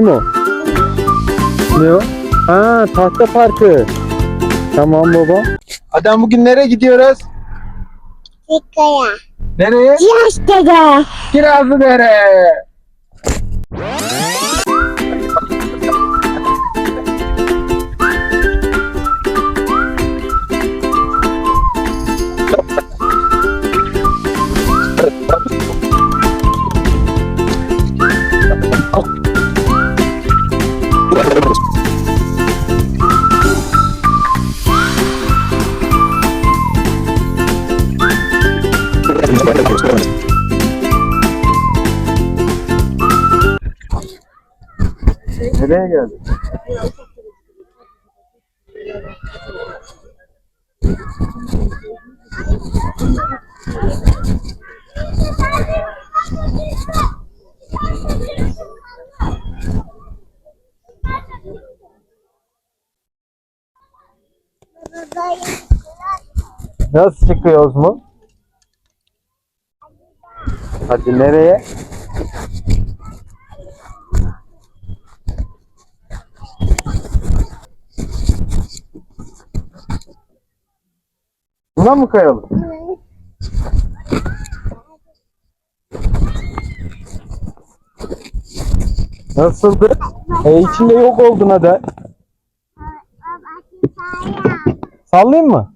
Kim o? Ne o? Ha tahta parkı. Tamam baba. Adam bugün nereye gidiyoruz? Nereye? Yaş dede. Kirazlı dere. Nereye geldik? Nasıl çıkıyoruz mu? Hadi nereye? Buna mı kayalım? Nasıldı? E içinde yok oldun hadi. Sallayayım mı?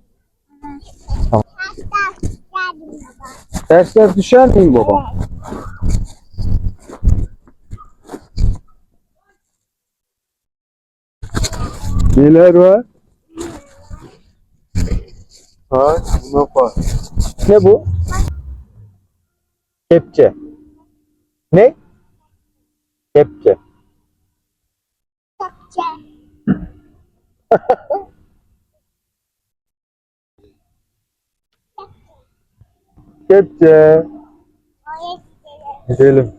Ters ters düşer miyim baba? Neler var? Ha, bak. Ne bu? Kepçe. Ne? Kepçe. Kepçe. Gidelim.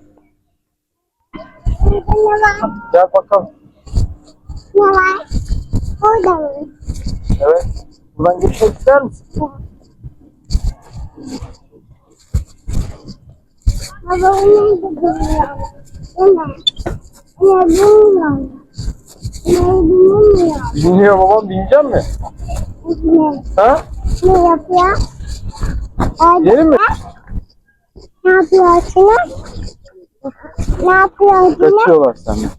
Ne var? Gel bakalım. Ne var? Orada mı? Evet. Buradan geçmek ister misin? Baba o nerede duruyor? Değil mi? Ne bilmiyorum. Ne bilmiyorum. Biniyor babam binecek mi? Ne, Ha? ne yapıyor? Gelin mi? ne yapıyorsunuz? Ne yapıyorsunuz? Kaçıyorlar senden.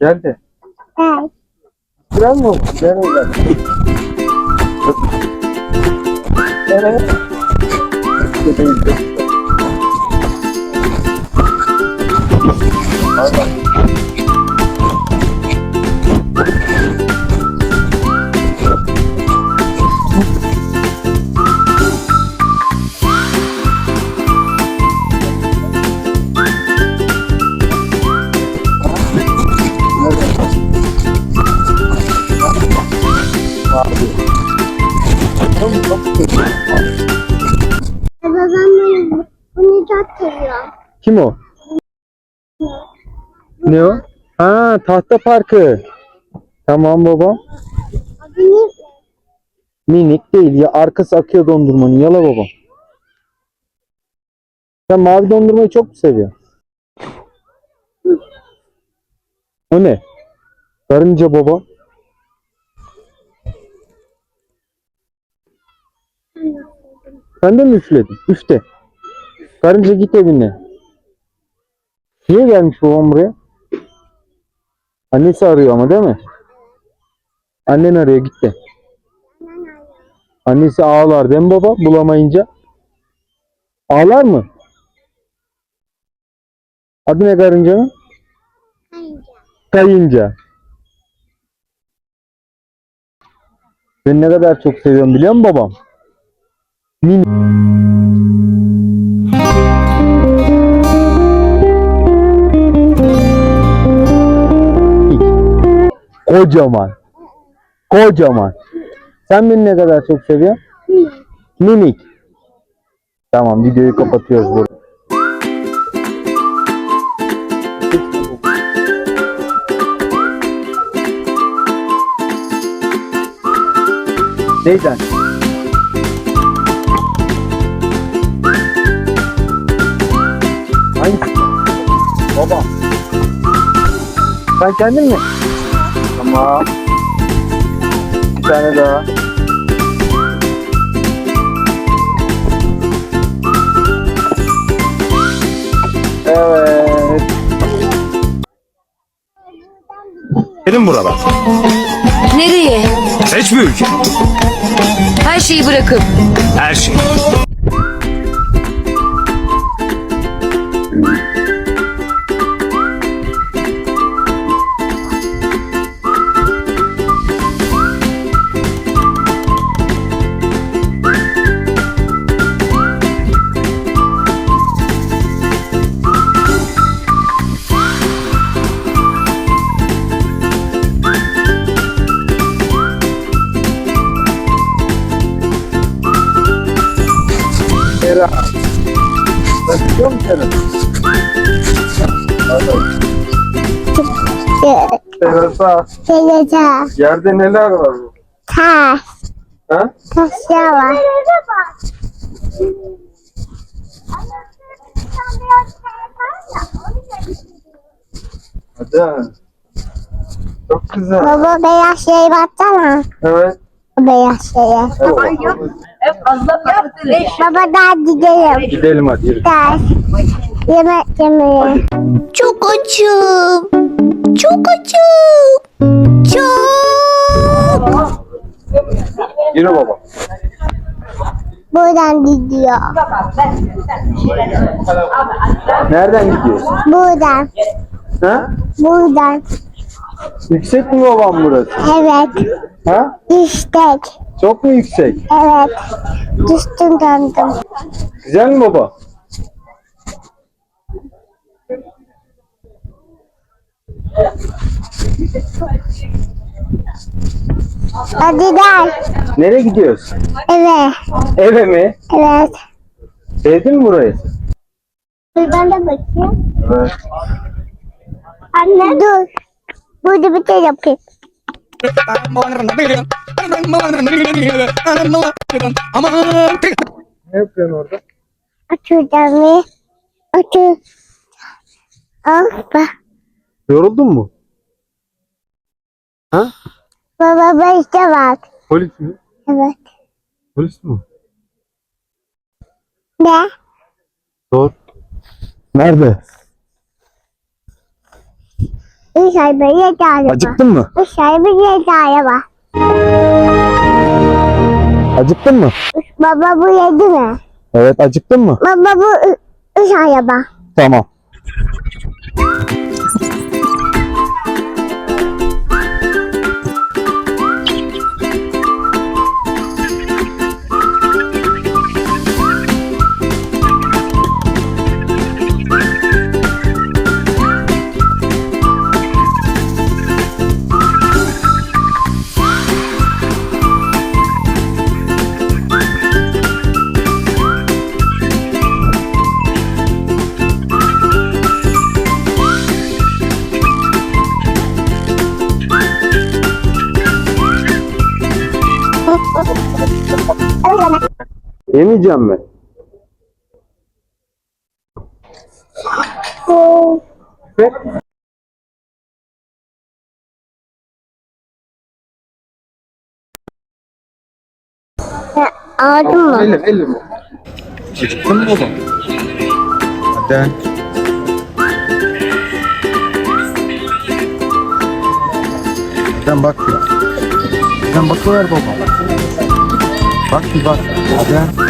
Gel de. Evet. Tren mi oldu? Nereye gel? Nereye? Bay Kim o? Ne o? Ha tahta parkı. Tamam baba. Adı ne? Minik değil ya arkası akıyor dondurmanın yala baba. Sen mavi dondurmayı çok mu seviyorsun? O ne? Karınca baba. Sen de mi üfledin? Üfte. Karınca git evine. Niye gelmiş babam buraya? Annesi arıyor ama değil mi? Annen arıyor gitti. Annesi ağlar değil mi baba bulamayınca? Ağlar mı? Adı ne karıncanın? Hayır. Kayınca. Ben ne kadar çok seviyorum biliyor musun babam? Min Kocaman. Kocaman. Sen beni ne kadar çok seviyorsun? Minik. Tamam videoyu kapatıyoruz burada. Neyden? Hangisi? Baba. Sen kendin mi? Tamam. Bir tane daha. Evet. Benim buralar. Nereye? Seç bir ülke. Her şeyi bırakıp Her şey. Sen biliyor musun? Terasa. Yerde neler var? Taş. Ha? Taşlar var. Hadi. Çok güzel. Baba beyaz şeye baksana. Evet. Beyaz şeye. evet. Baba daha gidelim. Gidelim hadi yürü. Taş. Yemek yemeye. Çok açım. Çok açım. Çok. Yürü baba. Buradan gidiyor. Nereden gidiyorsun? Buradan. Ha? Buradan. Yüksek mi babam burası? Evet. Ha? Düştek. Çok mu yüksek? Evet. Düştüm döndüm. Güzel mi baba? Hadi gel. Nereye gidiyorsun? Evet. Eve mi? Evet. Sevdin mi burayı? Buradan da bakayım. Evet. Anne dur. Burada bir şey yapayım. Ne yapıyorsun orada? Açacağım mı? Açı. Ah bak. Yoruldun mu? Ha? Baba başta bak. Polis mi? Evet. Polis mi? Ne? Sor. Nerede? Bir yedaya bak. Acıktın mı? Bir yedaya bak. Acıktın mı? Baba bu yedi mi? Evet acıktın mı? Baba bu üç aya bak. Tamam. Yemeyeceğim mi? Ve Aldın mı? elim elim. Acıktın mı oğlum? Hadi. Sen bak bir. Sen bakıver baba. Bak bir bak. Hadi.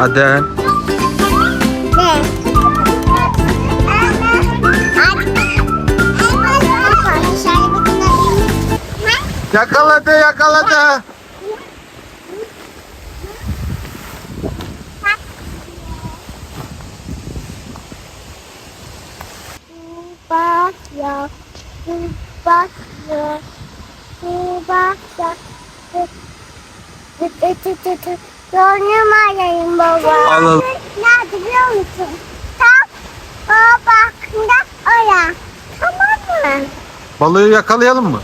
Adel. Ne? Yakaladı yakaladı. Bak ya, bak ya, bak ya, bak ya, bak ya, Gönlüm arayın baba. Alalım. Nerede biliyor musun? Tam o bakında oraya. Tamam mı? Balığı yakalayalım mı?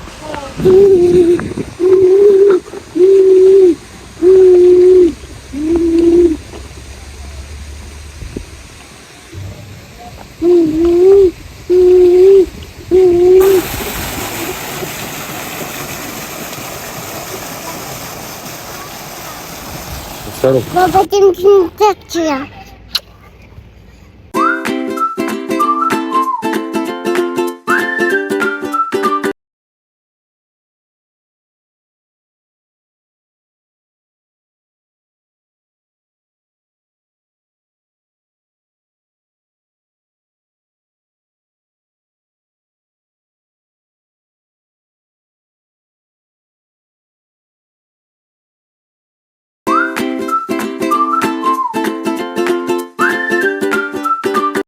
爸爸今天在 yang.